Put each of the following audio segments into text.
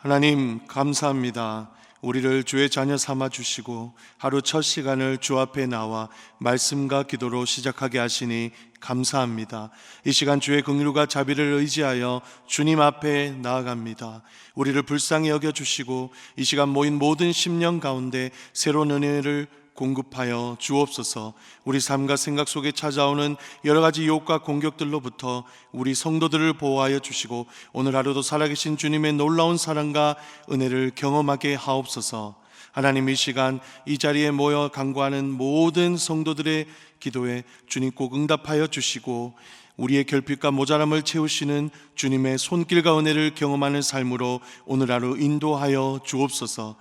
하나님 감사합니다. 우리를 주의 자녀 삼아 주시고 하루 첫 시간을 주 앞에 나와 말씀과 기도로 시작하게 하시니 감사합니다. 이 시간 주의 긍휼과 자비를 의지하여 주님 앞에 나아갑니다. 우리를 불쌍히 여겨 주시고 이 시간 모인 모든 심령 가운데 새로운 은혜를 공급하여 주옵소서. 우리 삶과 생각 속에 찾아오는 여러 가지 유혹과 공격들로부터 우리 성도들을 보호하여 주시고 오늘 하루도 살아계신 주님의 놀라운 사랑과 은혜를 경험하게 하옵소서. 하나님 이 시간 이 자리에 모여 간구하는 모든 성도들의 기도에 주님 꼭 응답하여 주시고 우리의 결핍과 모자람을 채우시는 주님의 손길과 은혜를 경험하는 삶으로 오늘 하루 인도하여 주옵소서.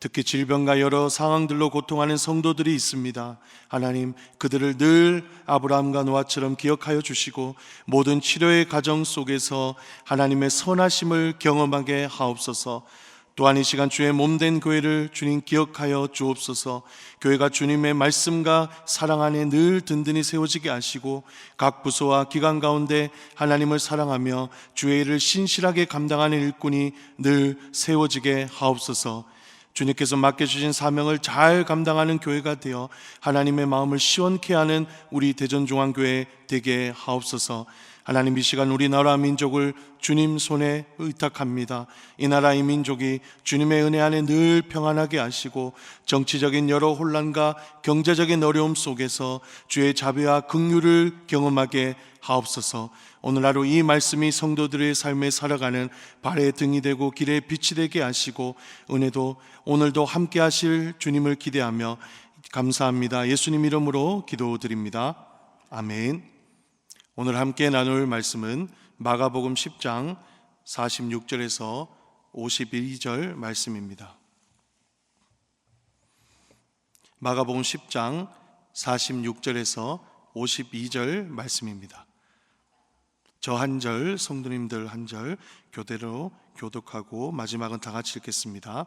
특히 질병과 여러 상황들로 고통하는 성도들이 있습니다. 하나님, 그들을 늘 아브라함과 노아처럼 기억하여 주시고 모든 치료의 과정 속에서 하나님의 선하심을 경험하게 하옵소서. 또한 이 시간 주의 몸된 교회를 주님 기억하여 주옵소서. 교회가 주님의 말씀과 사랑 안에 늘 든든히 세워지게 하시고 각 부서와 기관 가운데 하나님을 사랑하며 주의 일을 신실하게 감당하는 일꾼이 늘 세워지게 하옵소서. 주님께서 맡겨주신 사명을 잘 감당하는 교회가 되어 하나님의 마음을 시원케 하는 우리 대전중앙교회 되게 하옵소서. 하나님 이 시간 우리나라 민족을 주님 손에 의탁합니다. 이 나라 이 민족이 주님의 은혜 안에 늘 평안하게 하시고 정치적인 여러 혼란과 경제적인 어려움 속에서 주의 자비와 긍휼을 경험하게 하옵소서. 오늘 하루 이 말씀이 성도들의 삶에 살아가는 발의 등이 되고 길의 빛이 되게 하시고 은혜도 오늘도 함께 하실 주님을 기대하며 감사합니다. 예수님 이름으로 기도드립니다. 아멘. 오늘 함께 나눌 말씀은 마가복음 10장 46절에서 52절 말씀입니다. 마가복음 10장 46절에서 52절 말씀입니다. 저 한 절, 성도님들 한 절 교대로 교독하고 마지막은 다 같이 읽겠습니다.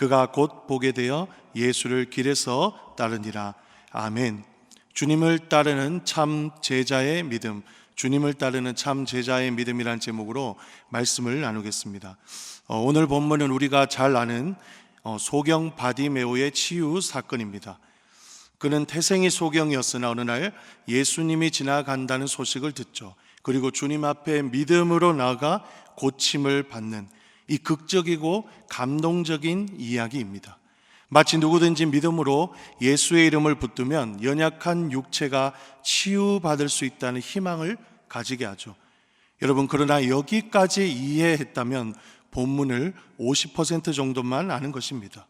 그가 곧 보게 되어 예수를 길에서 따르니라 아멘 주님을 따르는 참 제자의 믿음 주님을 따르는 참 제자의 믿음이란 제목으로 말씀을 나누겠습니다 어, 오늘 본문은 우리가 잘 아는 어, 소경 바디메오의 치유 사건입니다. 그는 태생이 소경이었으나 어느 날 예수님이 지나간다는 소식을 듣죠. 그리고 주님 앞에 믿음으로 나가 고침을 받는 이 극적이고 감동적인 이야기입니다. 마치 누구든지 믿음으로 예수의 이름을 붙들면 연약한 육체가 치유받을 수 있다는 희망을 가지게 하죠. 여러분, 그러나 여기까지 이해했다면 본문을 50% 정도만 아는 것입니다.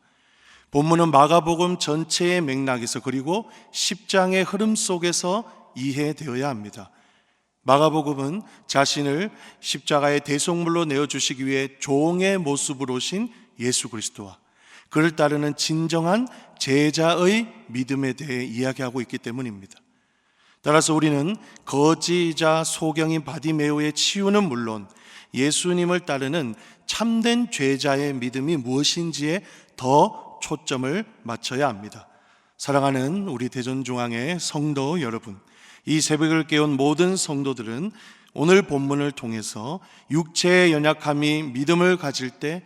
본문은 마가복음 전체의 맥락에서 그리고 10장의 흐름 속에서 이해되어야 합니다. 마가복음은 자신을 십자가의 대속물로 내어 주시기 위해 종의 모습으로 오신 예수 그리스도와 그를 따르는 진정한 제자의 믿음에 대해 이야기하고 있기 때문입니다. 따라서 우리는 거지자 소경인 바디메오의 치유는 물론 예수님을 따르는 참된 죄자의 믿음이 무엇인지에 더 초점을 맞춰야 합니다. 사랑하는 우리 대전중앙의 성도 여러분, 이 새벽을 깨운 모든 성도들은 오늘 본문을 통해서 육체의 연약함이 믿음을 가질 때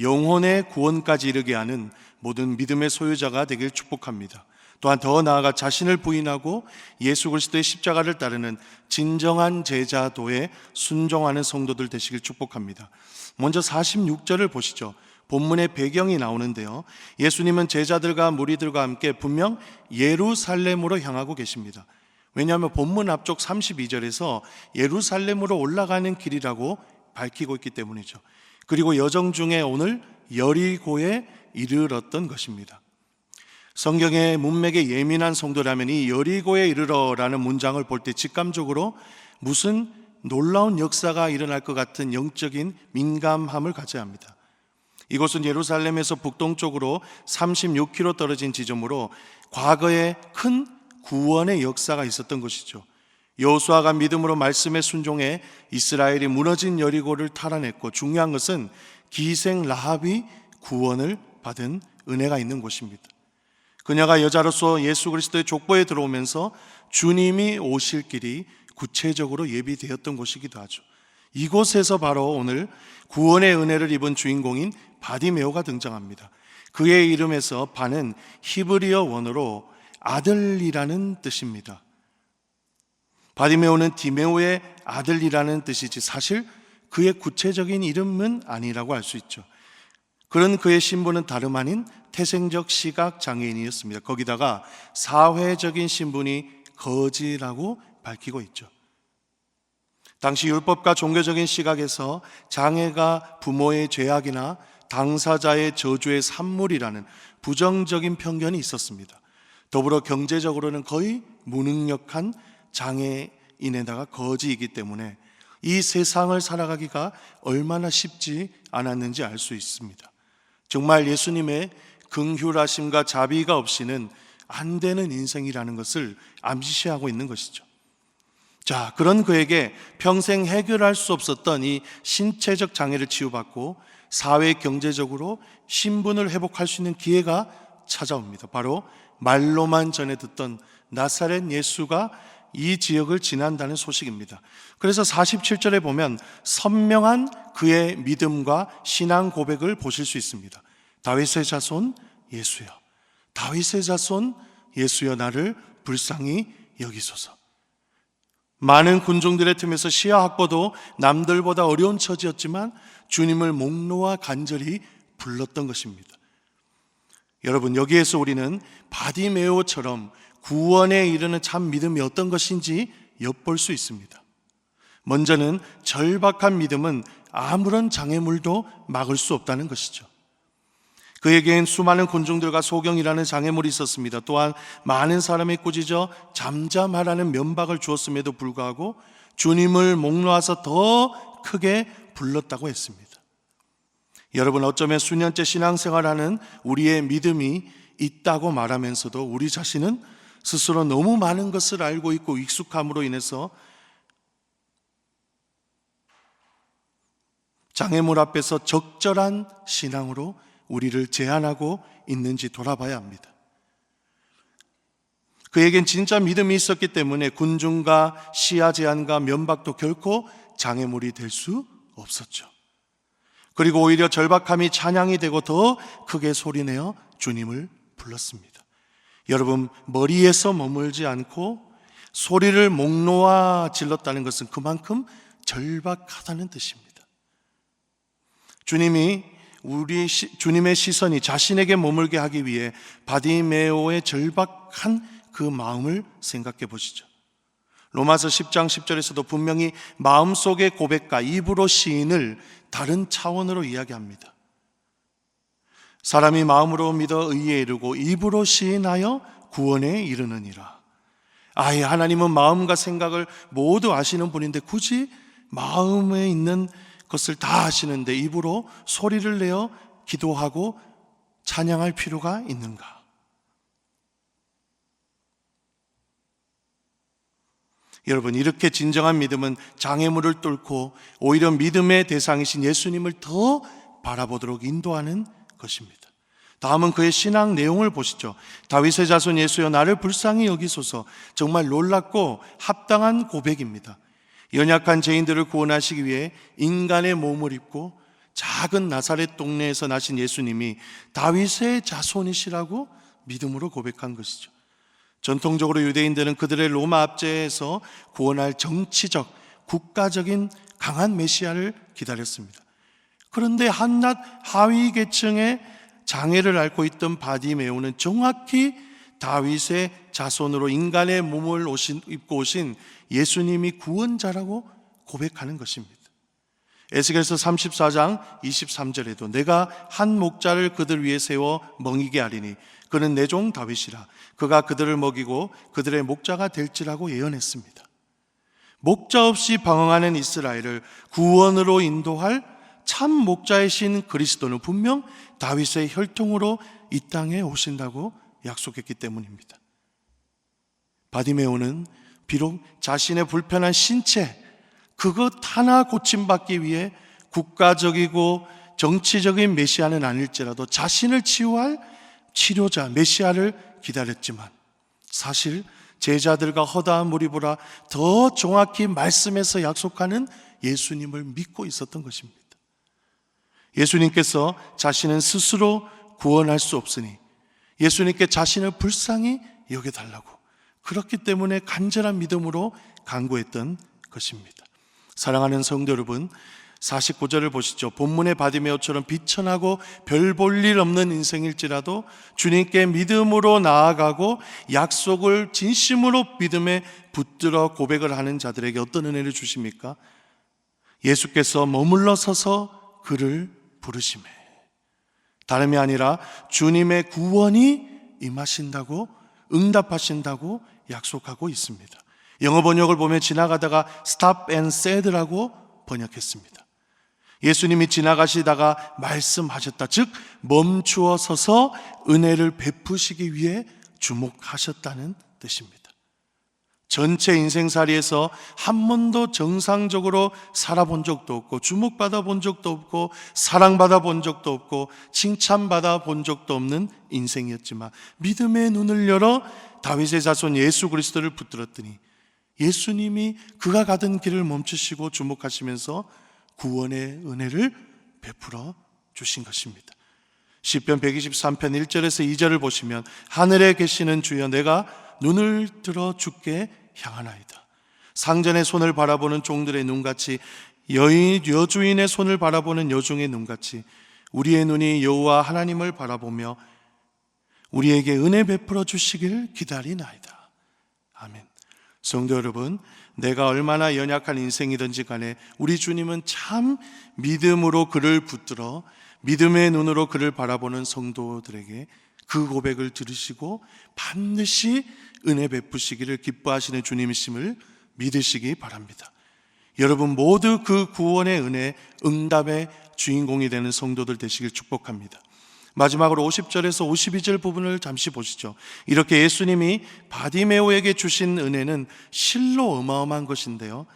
영혼의 구원까지 이르게 하는 모든 믿음의 소유자가 되길 축복합니다. 또한 더 나아가 자신을 부인하고 예수 그리스도의 십자가를 따르는 진정한 제자도에 순종하는 성도들 되시길 축복합니다. 먼저 46절을 보시죠. 본문의 배경이 나오는데요. 예수님은 제자들과 무리들과 함께 분명 예루살렘으로 향하고 계십니다. 왜냐하면 본문 앞쪽 32절에서 예루살렘으로 올라가는 길이라고 밝히고 있기 때문이죠. 그리고 여정 중에 오늘 여리고에 이르렀던 것입니다. 성경의 문맥에 예민한 성도라면 이 여리고에 이르러라는 문장을 볼 때 직감적으로 무슨 놀라운 역사가 일어날 것 같은 영적인 민감함을 가져야 합니다. 이곳은 예루살렘에서 북동쪽으로 36km 떨어진 지점으로 과거에 큰 구원의 역사가 있었던 것이죠. 여호수아가 믿음으로 말씀에 순종해 이스라엘이 무너진 여리고를 탈환했고 중요한 것은 기생 라합이 구원을 받은 은혜가 있는 곳입니다. 그녀가 여자로서 예수 그리스도의 족보에 들어오면서 주님이 오실 길이 구체적으로 예비되었던 곳이기도 하죠. 이곳에서 바로 오늘 구원의 은혜를 입은 주인공인 바디메오가 등장합니다. 그의 이름에서 바는 히브리어 원어로 아들이라는 뜻입니다. 바디메오는 디메오의 아들이라는 뜻이지 사실 그의 구체적인 이름은 아니라고 할 수 있죠. 그런 그의 신분은 다름 아닌 태생적 시각 장애인이었습니다. 거기다가 사회적인 신분이 거지라고 밝히고 있죠. 당시 율법과 종교적인 시각에서 장애가 부모의 죄악이나 당사자의 저주의 산물이라는 부정적인 편견이 있었습니다. 더불어 경제적으로는 거의 무능력한 장애인에다가 거지이기 때문에 이 세상을 살아가기가 얼마나 쉽지 않았는지 알 수 있습니다. 정말 예수님의 긍휼하심과 자비가 없이는 안 되는 인생이라는 것을 암시하고 있는 것이죠. 자, 그런 그에게 평생 해결할 수 없었던 이 신체적 장애를 치유받고 사회 경제적으로 신분을 회복할 수 있는 기회가 찾아옵니다. 바로 말로만 전해 듣던 나사렛 예수가 이 지역을 지난다는 소식입니다. 그래서 47절에 보면 선명한 그의 믿음과 신앙 고백을 보실 수 있습니다. 다윗의 자손 예수여. 다윗의 자손 예수여 나를 불쌍히 여기소서. 많은 군중들의 틈에서 시야 확보도 남들보다 어려운 처지였지만 주님을 목 놓아 간절히 불렀던 것입니다. 여러분 여기에서 우리는 바디메오처럼 구원에 이르는 참 믿음이 어떤 것인지 엿볼 수 있습니다. 먼저는 절박한 믿음은 아무런 장애물도 막을 수 없다는 것이죠. 그에겐 수많은 군중들과 소경이라는 장애물이 있었습니다. 또한 많은 사람이 꾸짖어 잠잠하라는 면박을 주었음에도 불구하고 주님을 목 놓아서 더 크게 불렀다고 했습니다. 여러분 어쩌면 수년째 신앙생활하는 우리의 믿음이 있다고 말하면서도 우리 자신은 스스로 너무 많은 것을 알고 있고 익숙함으로 인해서 장애물 앞에서 적절한 신앙으로 우리를 제한하고 있는지 돌아봐야 합니다. 그에겐 진짜 믿음이 있었기 때문에 군중과 시야 제한과 면박도 결코 장애물이 될 수 없었죠. 그리고 오히려 절박함이 찬양이 되고 더 크게 소리내어 주님을 불렀습니다. 여러분, 머리에서 머물지 않고 소리를 목 놓아 질렀다는 것은 그만큼 절박하다는 뜻입니다. 주님이 우리 시, 주님의 시선이 자신에게 머물게 하기 위해 바디메오의 절박한 그 마음을 생각해 보시죠. 로마서 10장 10절에서도 분명히 마음속의 고백과 입으로 시인을 다른 차원으로 이야기합니다. 사람이 마음으로 믿어 의에 이르고 입으로 시인하여 구원에 이르느니라. 아예 하나님은 마음과 생각을 모두 아시는 분인데 굳이 마음에 있는 것을 다 아시는데 입으로 소리를 내어 기도하고 찬양할 필요가 있는가? 여러분, 이렇게 진정한 믿음은 장애물을 뚫고 오히려 믿음의 대상이신 예수님을 더 바라보도록 인도하는 것입니다. 다음은 그의 신앙 내용을 보시죠. 다윗의 자손 예수여 나를 불쌍히 여기소서 정말 놀랍고 합당한 고백입니다. 연약한 죄인들을 구원하시기 위해 인간의 몸을 입고 작은 나사렛 동네에서 나신 예수님이 다윗의 자손이시라고 믿음으로 고백한 것이죠. 전통적으로 유대인들은 그들의 로마 압제에서 구원할 정치적, 국가적인 강한 메시아를 기다렸습니다. 그런데 한낱 하위 계층의 장애를 앓고 있던 바디메오는 정확히 다윗의 자손으로 인간의 몸을 오신, 입고 오신 예수님이 구원자라고 고백하는 것입니다. 에스겔서 34장 23절에도 내가 한 목자를 그들 위에 세워 멍이게 하리니 그는 내 종 다윗이라 그가 그들을 먹이고 그들의 목자가 될지라고 예언했습니다. 목자 없이 방황하는 이스라엘을 구원으로 인도할 참 목자의 신 그리스도는 분명 다윗의 혈통으로 이 땅에 오신다고 약속했기 때문입니다. 바디메오는 비록 자신의 불편한 신체 그것 하나 고침받기 위해 국가적이고 정치적인 메시아는 아닐지라도 자신을 치유할 치료자 메시아를 기다렸지만 사실 제자들과 허다한 무리보다 더 정확히 말씀에서 약속하는 예수님을 믿고 있었던 것입니다. 예수님께서 자신은 스스로 구원할 수 없으니 예수님께 자신을 불쌍히 여겨달라고 그렇기 때문에 간절한 믿음으로 간구했던 것입니다. 사랑하는 성도 여러분, 49절을 보시죠. 본문의 바디메오처럼 비천하고 별 볼 일 없는 인생일지라도 주님께 믿음으로 나아가고 약속을 진심으로 믿음에 붙들어 고백을 하는 자들에게 어떤 은혜를 주십니까? 예수께서 머물러 서서 그를 부르심에 다름이 아니라 주님의 구원이 임하신다고 응답하신다고 약속하고 있습니다. 영어 번역을 보면 지나가다가 stop and said라고 번역했습니다. 예수님이 지나가시다가 말씀하셨다. 즉, 멈추어 서서 은혜를 베푸시기 위해 주목하셨다는 뜻입니다. 전체 인생살이에서 한 번도 정상적으로 살아본 적도 없고, 주목받아 본 적도 없고, 사랑받아 본 적도 없고, 칭찬받아 본 적도 없는 인생이었지만, 믿음의 눈을 열어 다윗의 자손 예수 그리스도를 붙들었더니, 예수님이 그가 가던 길을 멈추시고 주목하시면서 구원의 은혜를 베풀어 주신 것입니다. 시편 123편 1절에서 2절을 보시면 하늘에 계시는 주여 내가 눈을 들어 주께 향하나이다. 상전의 손을 바라보는 종들의 눈같이 여인 여주인의 손을 바라보는 여종의 눈같이 우리의 눈이 여호와 하나님을 바라보며 우리에게 은혜 베풀어 주시기를 기다리나이다. 아멘. 성도 여러분, 내가 얼마나 연약한 인생이든지 간에 우리 주님은 참 믿음으로 그를 붙들어 믿음의 눈으로 그를 바라보는 성도들에게 그 고백을 들으시고 반드시 은혜 베푸시기를 기뻐하시는 주님이심을 믿으시기 바랍니다. 여러분 모두 그 구원의 은혜, 응답의 주인공이 되는 성도들 되시길 축복합니다. 마지막으로 50절에서 52절 부분을 잠시 보시죠. 이렇게 예수님이 바디메오에게 주신 은혜는 실로 어마어마한 것인데요.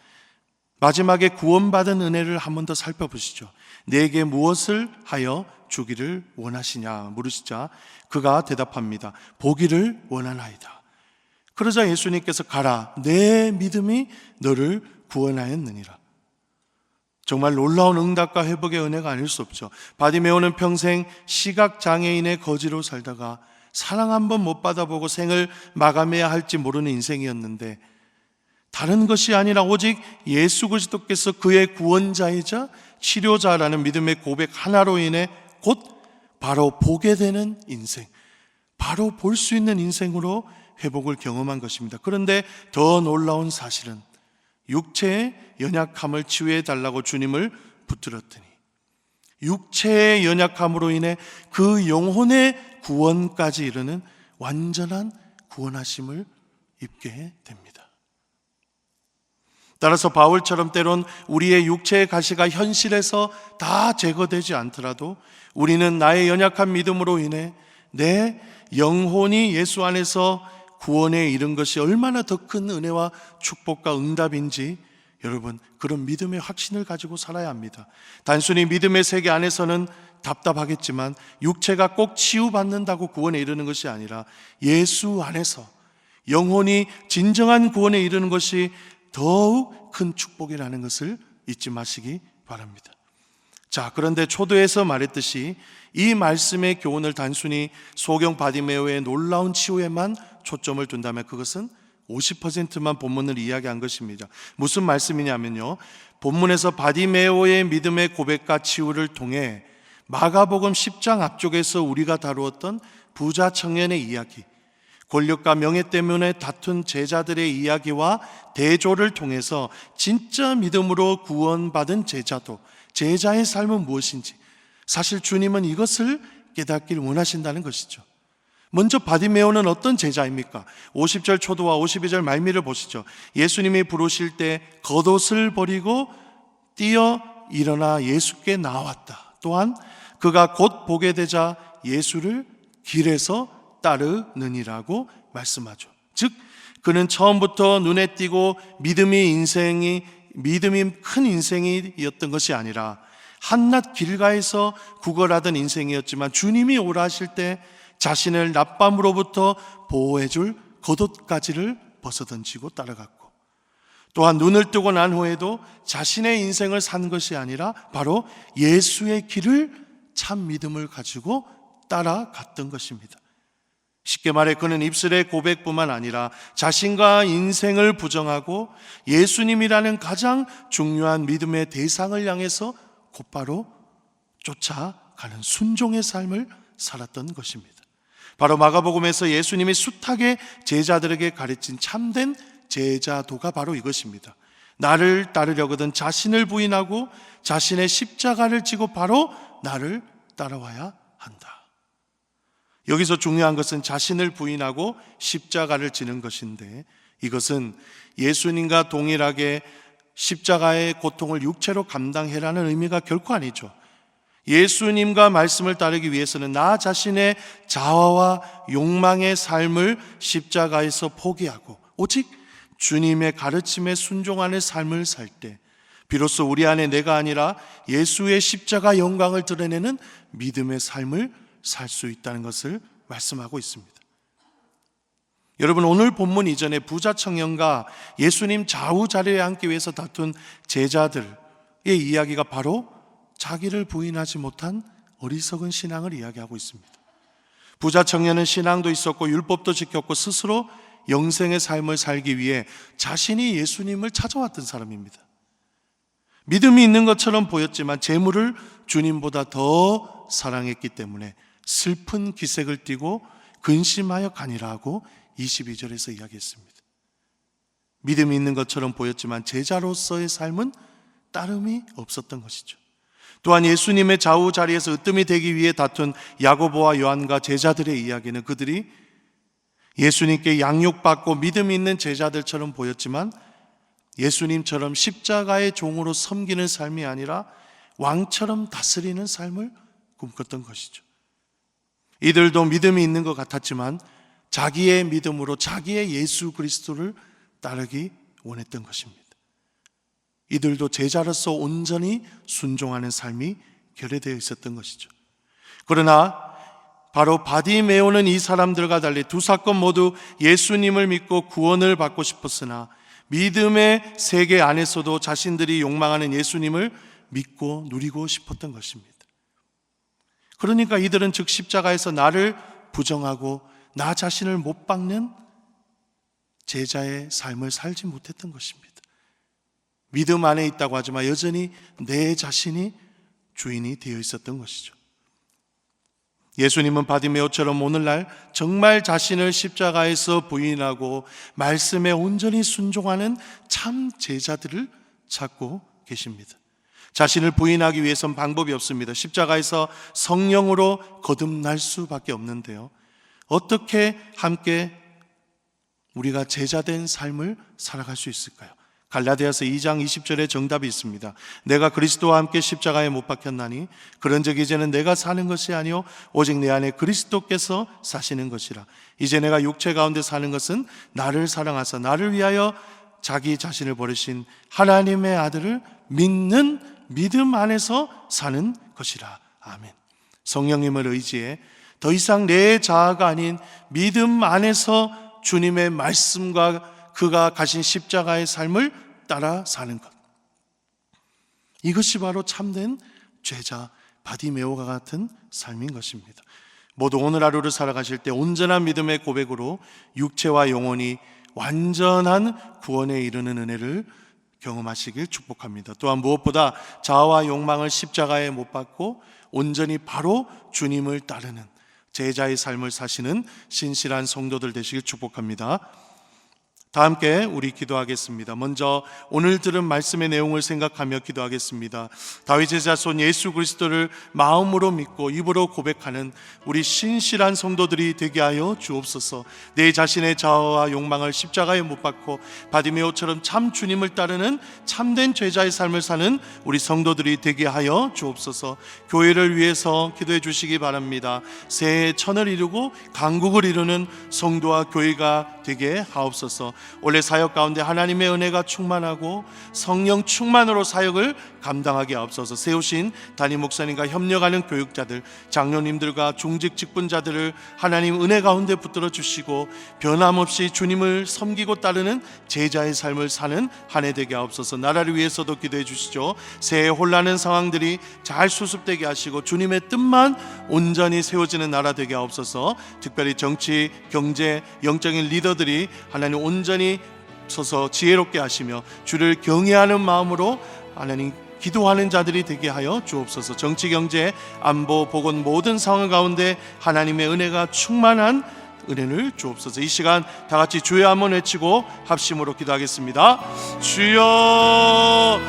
마지막에 구원받은 은혜를 한 번 더 살펴보시죠. 내게 무엇을 하여 주기를 원하시냐 물으시자 그가 대답합니다. 보기를 원하나이다. 그러자 예수님께서 가라. 내 믿음이 너를 구원하였느니라. 정말 놀라운 응답과 회복의 은혜가 아닐 수 없죠. 바디메오는 평생 시각장애인의 거지로 살다가 사랑 한 번 못 받아보고 생을 마감해야 할지 모르는 인생이었는데 다른 것이 아니라 오직 예수 그리스도께서 그의 구원자이자 치료자라는 믿음의 고백 하나로 인해 곧 바로 보게 되는 인생, 바로 볼 수 있는 인생으로 회복을 경험한 것입니다. 그런데 더 놀라운 사실은 육체의 연약함을 치유해 달라고 주님을 붙들었더니 육체의 연약함으로 인해 그 영혼의 구원까지 이르는 완전한 구원하심을 입게 됩니다. 따라서 바울처럼 때론 우리의 육체의 가시가 현실에서 다 제거되지 않더라도 우리는 나의 연약한 믿음으로 인해 내 영혼이 예수 안에서 구원에 이른 것이 얼마나 더 큰 은혜와 축복과 응답인지 여러분 그런 믿음의 확신을 가지고 살아야 합니다. 단순히 믿음의 세계 안에서는 답답하겠지만 육체가 꼭 치유받는다고 구원에 이르는 것이 아니라 예수 안에서 영혼이 진정한 구원에 이르는 것이 더욱 큰 축복이라는 것을 잊지 마시기 바랍니다. 자, 그런데 초도에서 말했듯이 이 말씀의 교훈을 단순히 소경 바디메오의 놀라운 치유에만 초점을 둔다면 그것은 50%만 본문을 이야기한 것입니다. 무슨 말씀이냐면요. 본문에서 바디메오의 믿음의 고백과 치유를 통해 마가복음 10장 앞쪽에서 우리가 다루었던 부자 청년의 이야기, 권력과 명예 때문에 다툰 제자들의 이야기와 대조를 통해서 진짜 믿음으로 구원받은 제자도 제자의 삶은 무엇인지 사실 주님은 이것을 깨닫길 원하신다는 것이죠. 먼저 바디메오는 어떤 제자입니까? 50절 초도와 52절 말미를 보시죠. 예수님이 부르실 때 겉옷을 버리고 뛰어 일어나 예수께 나왔다. 또한 그가 곧 보게 되자 예수를 길에서 따르느니라고 말씀하죠. 즉 그는 처음부터 눈에 띄고 믿음이 인생이 믿음이 큰 인생이었던 것이 아니라 한낱 길가에서 구걸하던 인생이었지만 주님이 오라 하실 때 자신을 낮밤으로부터 보호해줄 겉옷가지를 벗어던지고 따라갔고 또한 눈을 뜨고 난 후에도 자신의 인생을 산 것이 아니라 바로 예수의 길을 참 믿음을 가지고 따라갔던 것입니다. 쉽게 말해 그는 입술의 고백뿐만 아니라 자신과 인생을 부정하고 예수님이라는 가장 중요한 믿음의 대상을 향해서 곧바로 쫓아가는 순종의 삶을 살았던 것입니다. 바로 마가복음에서 예수님이 숱하게 제자들에게 가르친 참된 제자도가 바로 이것입니다. 나를 따르려거든 자신을 부인하고 자신의 십자가를 지고 바로 나를 따라와야 한다. 여기서 중요한 것은 자신을 부인하고 십자가를 지는 것인데 이것은 예수님과 동일하게 십자가의 고통을 육체로 감당해라는 의미가 결코 아니죠. 예수님과 말씀을 따르기 위해서는 나 자신의 자화와 욕망의 삶을 십자가에서 포기하고 오직 주님의 가르침에 순종하는 삶을 살 때 비로소 우리 안에 내가 아니라 예수의 십자가 영광을 드러내는 믿음의 삶을 살 수 있다는 것을 말씀하고 있습니다. 여러분 오늘 본문 이전에 부자 청년과 예수님 좌우 자리에 앉기 위해서 다툰 제자들의 이야기가 바로 자기를 부인하지 못한 어리석은 신앙을 이야기하고 있습니다. 부자 청년은 신앙도 있었고 율법도 지켰고 스스로 영생의 삶을 살기 위해 자신이 예수님을 찾아왔던 사람입니다. 믿음이 있는 것처럼 보였지만 재물을 주님보다 더 사랑했기 때문에 슬픈 기색을 띠고 근심하여 가니라고 22절에서 이야기했습니다. 믿음이 있는 것처럼 보였지만 제자로서의 삶은 따름이 없었던 것이죠. 또한 예수님의 좌우 자리에서 으뜸이 되기 위해 다툰 야고보와 요한과 제자들의 이야기는 그들이 예수님께 양육받고 믿음이 있는 제자들처럼 보였지만 예수님처럼 십자가의 종으로 섬기는 삶이 아니라 왕처럼 다스리는 삶을 꿈꿨던 것이죠. 이들도 믿음이 있는 것 같았지만 자기의 믿음으로 자기의 예수 그리스도를 따르기 원했던 것입니다. 이들도 제자로서 온전히 순종하는 삶이 결여되어 있었던 것이죠. 그러나 바로 바디메오는 이 사람들과 달리 두 사건 모두 예수님을 믿고 구원을 받고 싶었으나 믿음의 세계 안에서도 자신들이 욕망하는 예수님을 믿고 누리고 싶었던 것입니다. 그러니까 이들은 즉 십자가에서 나를 부정하고 나 자신을 못 박는 제자의 삶을 살지 못했던 것입니다. 믿음 안에 있다고 하지만 여전히 내 자신이 주인이 되어 있었던 것이죠. 예수님은 바디메오처럼 오늘날 정말 자신을 십자가에서 부인하고 말씀에 온전히 순종하는 참 제자들을 찾고 계십니다. 자신을 부인하기 위해선 방법이 없습니다. 십자가에서 성령으로 거듭날 수밖에 없는데요. 어떻게 함께 우리가 제자된 삶을 살아갈 수 있을까요? 갈라디아서 2장 20절에 정답이 있습니다. 내가 그리스도와 함께 십자가에 못 박혔나니 그런즉 이제는 내가 사는 것이 아니요 오직 내 안에 그리스도께서 사시는 것이라. 이제 내가 육체 가운데 사는 것은 나를 사랑하사 나를 위하여 자기 자신을 버리신 하나님의 아들을 믿는 믿음 안에서 사는 것이라. 아멘. 성령님을 의지해 더 이상 내 자아가 아닌 믿음 안에서 주님의 말씀과 그가 가신 십자가의 삶을 따라 사는 것. 이것이 바로 참된 죄자 바디메오가 같은 삶인 것입니다. 모두 오늘 하루를 살아가실 때 온전한 믿음의 고백으로 육체와 영혼이 완전한 구원에 이르는 은혜를 경험하시길 축복합니다. 또한 무엇보다 자아와 욕망을 십자가에 못 박고 온전히 바로 주님을 따르는 제자의 삶을 사시는 신실한 성도들 되시길 축복합니다. 다 함께 우리 기도하겠습니다. 먼저 오늘 들은 말씀의 내용을 생각하며 기도하겠습니다. 다윗의 자손 예수 그리스도를 마음으로 믿고 입으로 고백하는 우리 신실한 성도들이 되게 하여 주옵소서. 내 자신의 자아와 욕망을 십자가에 못 박고 바디메오처럼 참 주님을 따르는 참된 제자의 삶을 사는 우리 성도들이 되게 하여 주옵소서. 교회를 위해서 기도해 주시기 바랍니다. 새해 천을 이루고 강국을 이루는 성도와 교회가 되게 하옵소서. 원래 사역 가운데 하나님의 은혜가 충만하고 성령 충만으로 사역을 감당하게 하옵소서. 세우신 담임 목사님과 협력하는 교육자들, 장로님들과 중직 직분자들을 하나님 은혜 가운데 붙들어 주시고 변함없이 주님을 섬기고 따르는 제자의 삶을 사는 한 해 되게 하옵소서. 나라를 위해서도 기도해 주시죠. 새해 혼란한 상황들이 잘 수습되게 하시고 주님의 뜻만 온전히 세워지는 나라 되게 하옵소서. 특별히 정치, 경제, 영적인 리더들이 하나님 온전히 서서 지혜롭게 하시며 주를 경외하는 마음으로 하나님 기도하는 자들이 되게 하여 주옵소서. 정치, 경제, 안보, 보건 모든 상황 가운데 하나님의 은혜가 충만한 은혜를 주옵소서. 이 시간 다 같이 주여 한번 외치고 합심으로 기도하겠습니다. 주여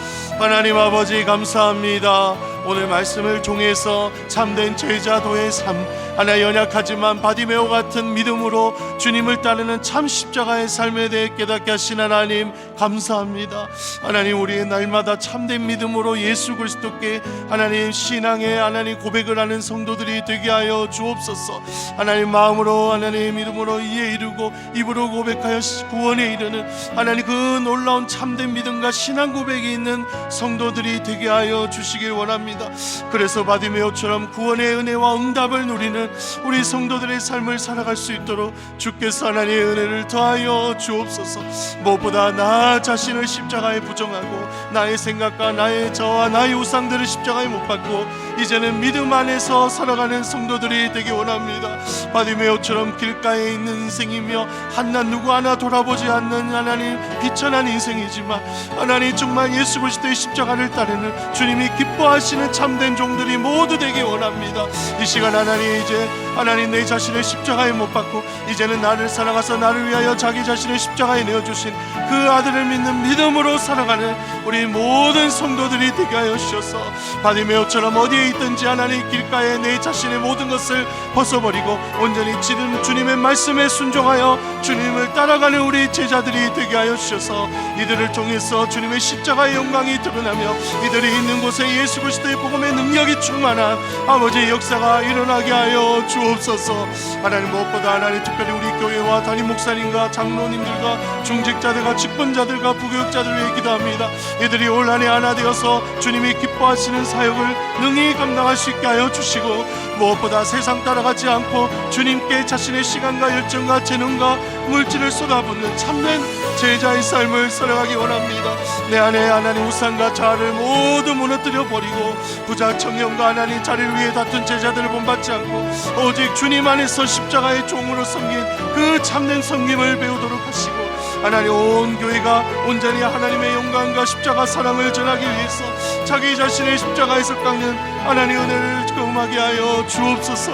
하나님 아버지 감사합니다. 오늘 말씀을 통해서 참된 제자도의 삶 하나 연약하지만 바디메오 같은 믿음으로 주님을 따르는 참 십자가의 삶에 대해 깨닫게 하신 하나님 감사합니다. 하나님 우리의 날마다 참된 믿음으로 예수 그리스도께 하나님 신앙의 하나님 고백을 하는 성도들이 되게 하여 주옵소서. 하나님 마음으로 하나님 이름으로 이에 이르고 입으로 고백하여 구원에 이르는 하나님 그 놀라운 참된 믿음과 신앙 고백이 있는 성도들이 되게 하여 주시길 원합니다. 그래서 바디메오처럼 구원의 은혜와 응답을 누리는 우리 성도들의 삶을 살아갈 수 있도록 주께서 하나님의 은혜를 더하여 주옵소서. 무엇보다 나 자신을 십자가에 부정하고 나의 생각과 나의 저와 나의 우상들을 십자가에 못 박고 이제는 믿음 안에서 살아가는 성도들이 되기 원합니다. 바디메오처럼 길가에 있는 인생이며 한낱 누구 하나 돌아보지 않는 하나님 비천한 인생이지만 하나님 정말 예수 그리스도의 십자가를 따르는 주님이 기뻐하시는 참된 종들이 모두 되기 원합니다. 이 시간 하나님 이제 하나님 내 자신을 십자가에 못 박고 이제는 나를 사랑하사 나를 위하여 자기 자신을 십자가에 내어 주신 그 아들을 믿는 믿음으로 살아가는 우리 모든 성도들이 되게 하여 주셔서 바디메오처럼 어디에 있든지 하나님 길가에 내 자신의 모든 것을 벗어버리고 온전히 지금 주님의 말씀에 순종하여 주님을 따라가는 우리 제자들이 되게 하여 주셔서 이들을 통해서 주님의 십자가의 영광이 드러나며 이들이 있는 곳에 예수 그리스도의 복음의 능력이 충만한 아버지의 역사가 일어나게 하여 주옵소서. 하나님 무엇보다 하나님 특별히 우리 교회와 담임 목사님과 장로님들과 중직자들과 직분자들과 부교육자들 위해 기도합니다. 이들이 올 한해 하나 되어서 주님이 기뻐하시는 사역을 능히 감당할 수 있게 하여 주시고 무엇보다 세상 따라가지 않고 주님께 자신의 시간과 열정과 재능과 물질을 쏟아붓는 참된 제자의 삶을 살아가기 원합니다. 내 안에 하나님 우상과 자아를 모두 무너뜨려 버리고 부자 청년과 하나님 자리를 위해 다툰 제자들을 본받지 않고 오직 주님 안에서 십자가의 종으로 섬긴 그 참된 섬김을 배우도록 하시고 하나님 온 교회가 온전히 하나님의 영광과 십자가 사랑을 전하기 위해서 자기 자신의 십자가에서 깎는 하나님 은혜를 경험하게 하여 주옵소서.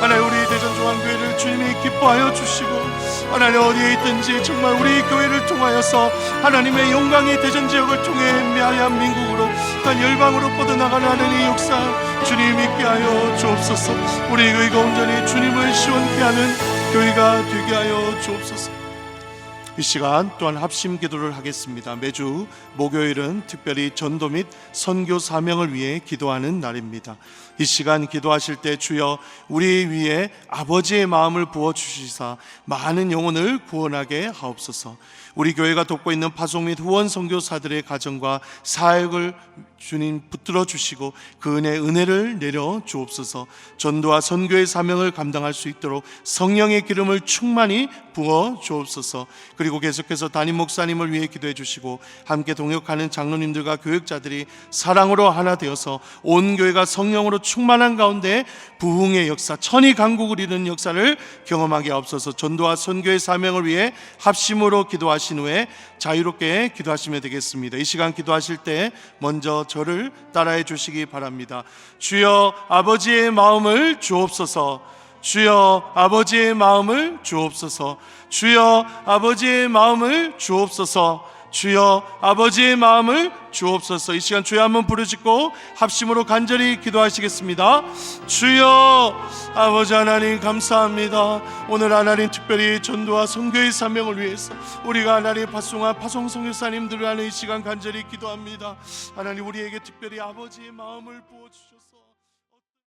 하나님 우리 대전중앙교회를 주님이 기뻐하여 주시고 하나님 어디에 있든지 정말 우리 교회를 통하여서 하나님의 영광의 대전 지역을 통해 미아야 민국으로 한 열방으로 뻗어나가는 하나님의 역사 주님 있게 하여 주옵소서. 우리 교회가 온전히 주님을 시원케 하는 교회가 되게 하여 주옵소서 이 시간 또한 합심 기도를 하겠습니다. 매주 목요일은 특별히 전도 및 선교 사명을 위해 기도하는 날입니다. 이 시간 기도하실 때 주여 우리 위에 아버지의 마음을 부어 주시사 많은 영혼을 구원하게 하옵소서. 우리 교회가 돕고 있는 파송 및 후원 선교사들의 가정과 사역을 주님 붙들어 주시고 그 은혜 은혜를 내려 주옵소서. 전도와 선교의 사명을 감당할 수 있도록 성령의 기름을 충만히 부어 주옵소서. 그리고 계속해서 담임 목사님을 위해 기도해 주시고 함께 동역하는 장로님들과 교육자들이 사랑으로 하나 되어서 온 교회가 성령으로 충만한 가운데 부흥의 역사, 천이 강국을 이루는 역사를 경험하게 없어서 전도와 선교의 사명을 위해 합심으로 기도하신 후에 자유롭게 기도하시면 되겠습니다. 이 시간 기도하실 때 먼저 저를 따라해 주시기 바랍니다. 주여 아버지의 마음을 주옵소서. 주여 아버지의 마음을 주옵소서. 주여 아버지의 마음을 주옵소서. 주여 아버지의 마음을 주옵소서. 이 시간 주여 한번 부르짖고 합심으로 간절히 기도하시겠습니다. 주여 아버지 하나님 감사합니다. 오늘 하나님 특별히 전도와 선교의 사명을 위해서 우리가 하나님 파송한 파송 선교사님들을 하는 이 시간 간절히 기도합니다. 하나님 우리에게 특별히 아버지의 마음을 부어 주셔서